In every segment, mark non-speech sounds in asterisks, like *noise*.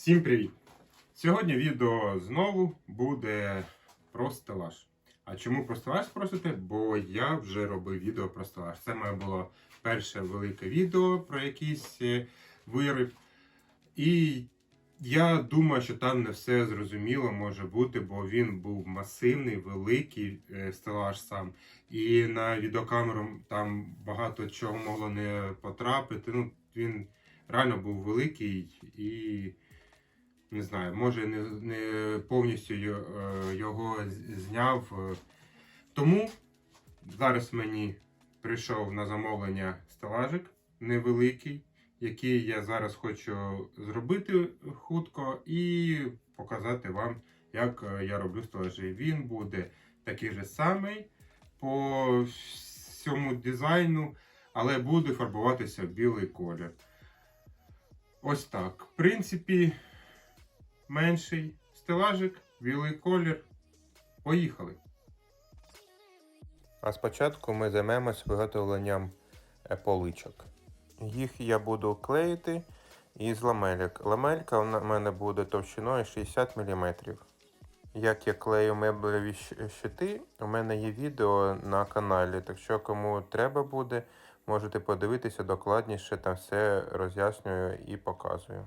Всім привіт! Сьогодні відео знову буде про стелаж. А чому про стелаж спросите? Бо я вже робив відео про стелаж. Це моє було перше велике відео про якийсь е, виріб. І я думаю, що там не все зрозуміло може бути, бо він був масивний, великий е, стелаж сам. І на відеокамеру там багато чого могло не потрапити. Ну, він реально був великий і не знаю, може не, не повністю е, його зняв. е. Тому зараз мені прийшов на замовлення стелажик невеликий, який я зараз хочу зробити хутко і показати вам, як е, я роблю стелажі. Він буде такий же самий по всьому дизайну, але буде фарбуватися в білий колір. Ось так. В принципі, менший стелажик, білий колір. Поїхали. А спочатку ми займемось виготовленням е, поличок. Їх я буду клеїти із ламелек. Ламелька в мене буде товщиною 60 мм. Як я клею меблеві щити, у мене є відео на каналі, так що кому треба буде, можете подивитися докладніше, там все роз'яснюю і показую.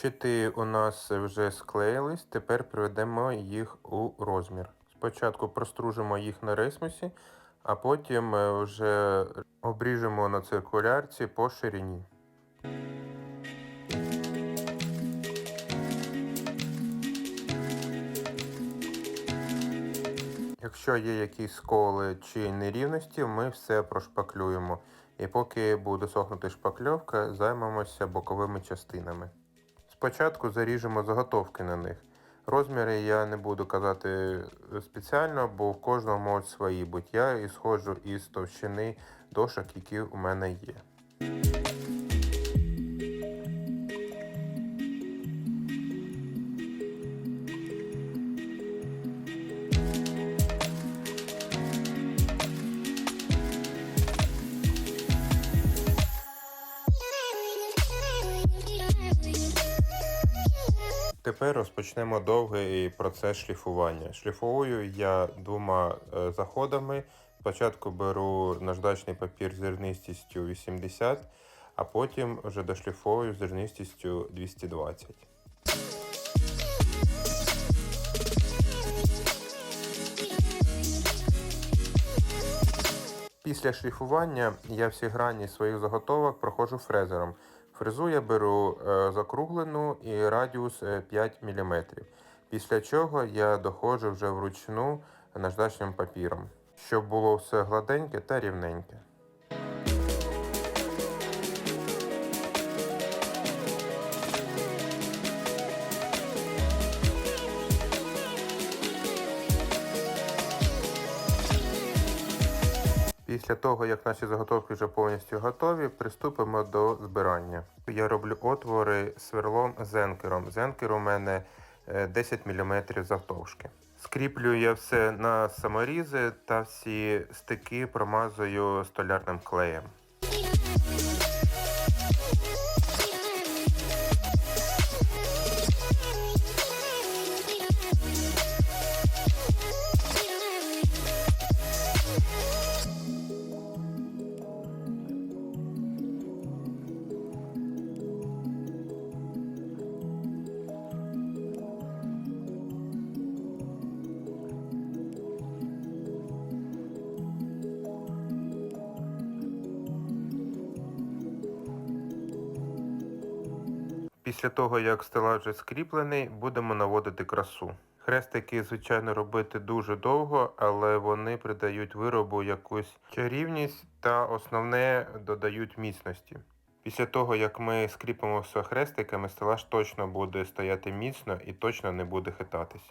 Щити у нас вже склеїлись, тепер приведемо їх у розмір. Спочатку простружимо їх на ресмусі, а потім е, вже обріжемо на циркулярці по ширині. Якщо є якісь сколи чи нерівності, ми все прошпаклюємо. І поки буде сохнути шпакльовка, займемося боковими частинами. Спочатку заріжемо заготовки на них. Розміри я не буду казати спеціально, бо в кожного можуть свої бути. Я ісходжу із товщини дошок, які у мене є. Тепер розпочнемо довгий процес шліфування. Шліфую я двома е, заходами. Спочатку беру наждачний папір з зернистістю 80, а потім вже дошліфовую з зернистістю 220. Після шліфування я всі грані своїх заготовок проходжу фрезером. Фрезу я беру е, закруглену і радіус е, 5 мм. Після чого я доходжу вже вручну наждачним папіром, щоб було все гладеньке та рівненьке. Після того, як наші заготовки вже повністю готові, приступимо до збирання. Я роблю отвори сверлом зенкером. Зенкер у мене е, 10 мм завтовшки. Скріплюю я все на саморізи та всі стики промазую столярним клеєм. Після того, як стелаж скріплений, будемо наводити красу. Хрестики, звичайно, робити дуже довго, але вони придають виробу якусь чарівність та основне додають міцності. Після того, як ми скріпимо все хрестиками, стелаж точно буде стояти міцно і точно не буде хитатись.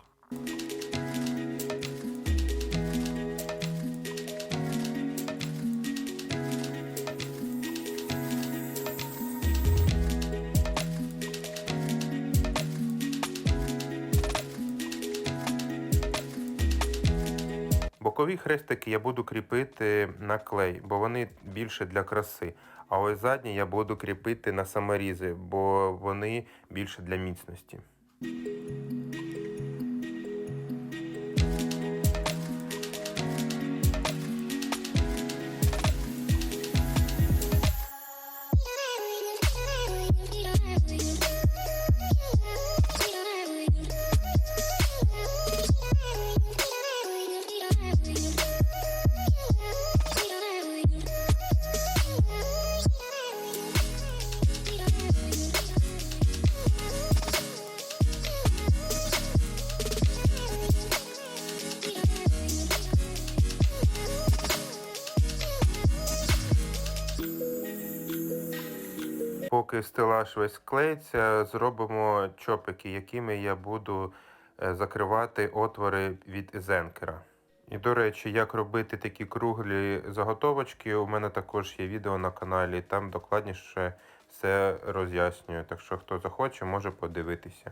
Бокові хрестики я буду кріпити на клей, бо вони більше для краси. А ось задні я буду кріпити на саморізи, бо вони більше для міцності. Поки стелаж весь клеїться, зробимо чопики, якими я буду е, закривати отвори від зенкера. І до речі, як робити такі круглі заготовочки, у мене також є відео на каналі, там докладніше все роз'яснюю. Так що хто захоче, може подивитися.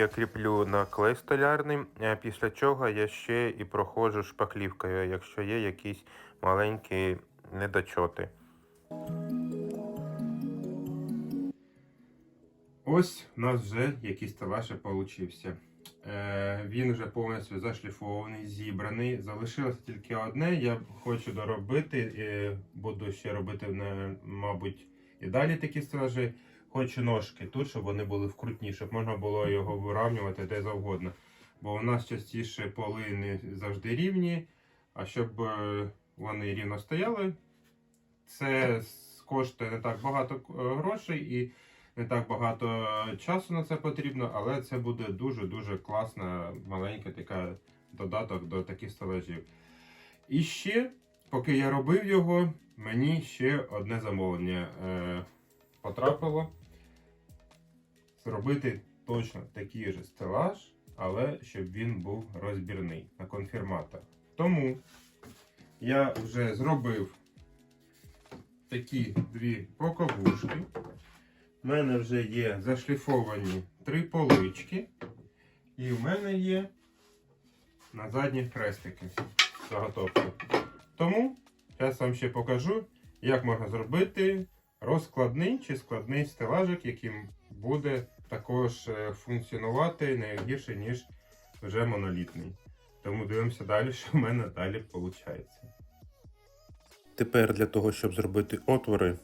Я кріплю на клей столярний, а після чого я ще і проходжу шпаклівкою, якщо є якісь маленькі недочоти. Ось у нас вже якийсь стелаж получився. Е, він вже повністю зашліфований, зібраний. Залишилося тільки одне. Я хочу доробити, е, буду ще робити, мабуть, і далі такі стелажі. Хочу ножки тут, щоб вони були вкрутні, щоб можна було його вирівнювати де завгодно. Бо у нас частіше поли не завжди рівні, а щоб е, вони рівно стояли, це коштує не так багато е, грошей і не так багато часу на це потрібно, але це буде дуже-дуже класна, маленька така додаток до таких стелажів. І ще, поки я робив його, мені ще одне замовлення е, потрапило. Зробити точно такий же стелаж, але щоб він був розбірний на конфірматор. Тому я вже зробив такі дві боковушки. У мене вже є зашліфовані три полички. І в мене є на задніх хрестики заготовки. Тому зараз вам ще покажу, як можна зробити розкладний чи складний стелажик, яким буде також е, функціонувати не гірше, ніж вже монолітний. Тому дивимося далі, *laughs* що в мене далі виходить. Тепер для того, щоб зробити отвори,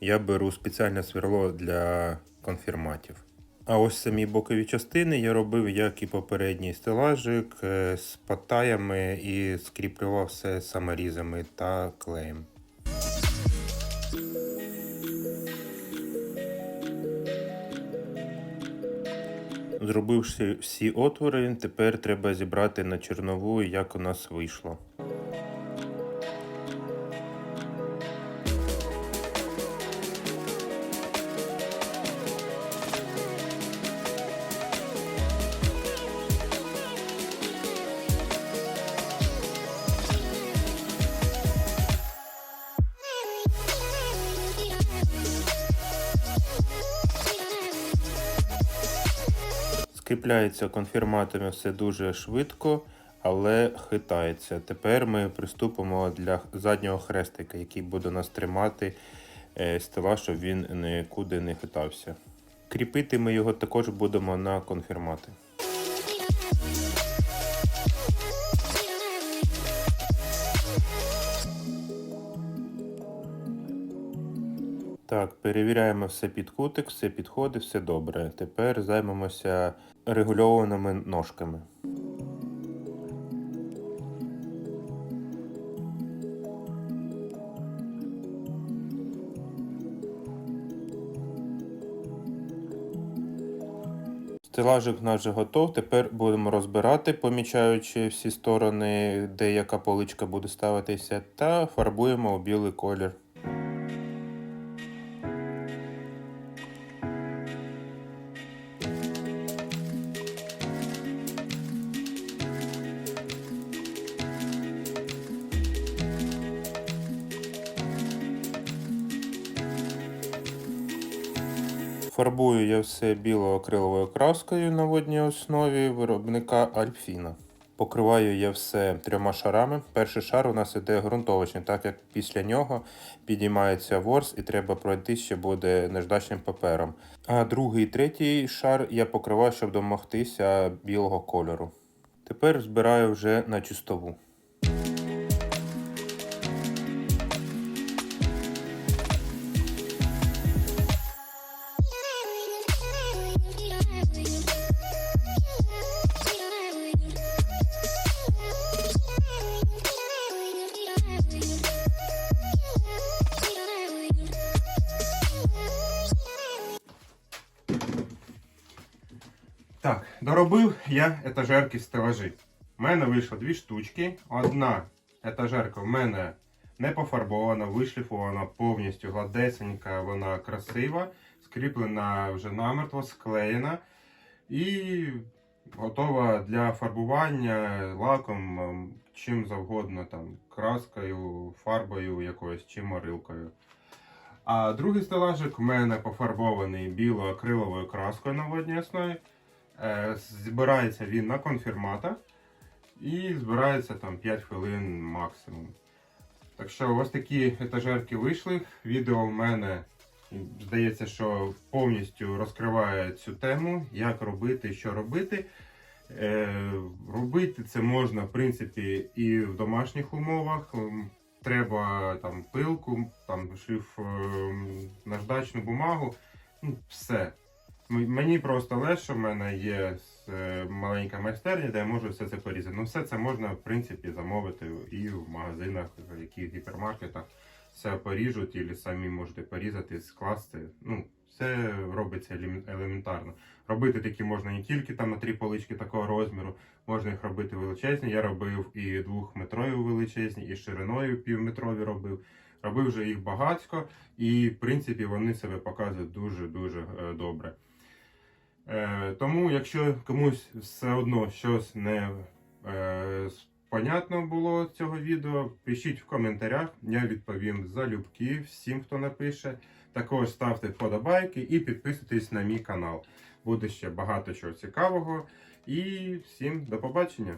я беру спеціальне сверло для конфірматів. А ось самі бокові частини я робив, як і попередній стелажик, е, з патаями і скріплював все саморізами та клеєм. Зробивши всі отвори, тепер треба зібрати на чернову, як у нас вийшло. Скріпляється конфірматами все дуже швидко, але хитається. Тепер ми приступимо для заднього хрестика, який буде нас тримати е, стела, щоб він нікуди не хитався. Кріпити ми його також будемо на конфірмати. Так, перевіряємо все під кутик, все підходить, все добре. Тепер займемося регульованими ножками. Стелажик наш вже готов. Тепер будемо розбирати, помічаючи всі сторони, де яка поличка буде ставитися, та фарбуємо у білий колір. Фарбую я все біло-акриловою краскою на водній основі виробника Альфіна. Покриваю я все трьома шарами. Перший шар у нас іде ґрунтовочний, так як після нього підіймається ворс і треба пройти ще буде наждачним папером. А другий і третій шар я покриваю, щоб домогтися білого кольору. Тепер збираю вже на чистову. Доробив я етажерки стелажі. У мене вийшло дві штучки. Одна етажерка в мене не пофарбована, вишліфована повністю гладесенька, вона красива, скріплена вже намертво, склеєна і готова для фарбування лаком, ем, чим завгодно, там, краскою, фарбою якоюсь чи морилкою. А другий стелажик в мене пофарбований біло-акриловою краскою на водній основі. Е, Збирається він на конфірматах і збирається там 5 хвилин максимум. Так що ось такі етажерки вийшли. Відео в мене здається, що повністю розкриває цю тему, як робити, що робити. Е, робити це можна, в принципі, і в домашніх умовах. Треба там пилку, там шліф, ем, наждачну бумагу. Ну, все. Мені просто легше, в мене є е, маленька майстерня, де я можу все це порізати. Ну, все це можна, в принципі, замовити і в магазинах, в яких гіпермаркетах. Все поріжуть, і самі можете порізати, скласти. Ну, все робиться елементарно. Робити такі можна не тільки там на три полички такого розміру, можна їх робити величезні. Я робив і двохметрові величезні, і шириною півметрові робив. Робив вже їх багатько, і в принципі вони себе показують дуже-дуже е, добре. Е, тому, якщо комусь все одно щось не е, понятно було цього відео, пишіть в коментарях, я відповім залюбки всім, хто напише. Також ставте вподобайки і підписуйтесь на мій канал. Буде ще багато чого цікавого. І всім до побачення!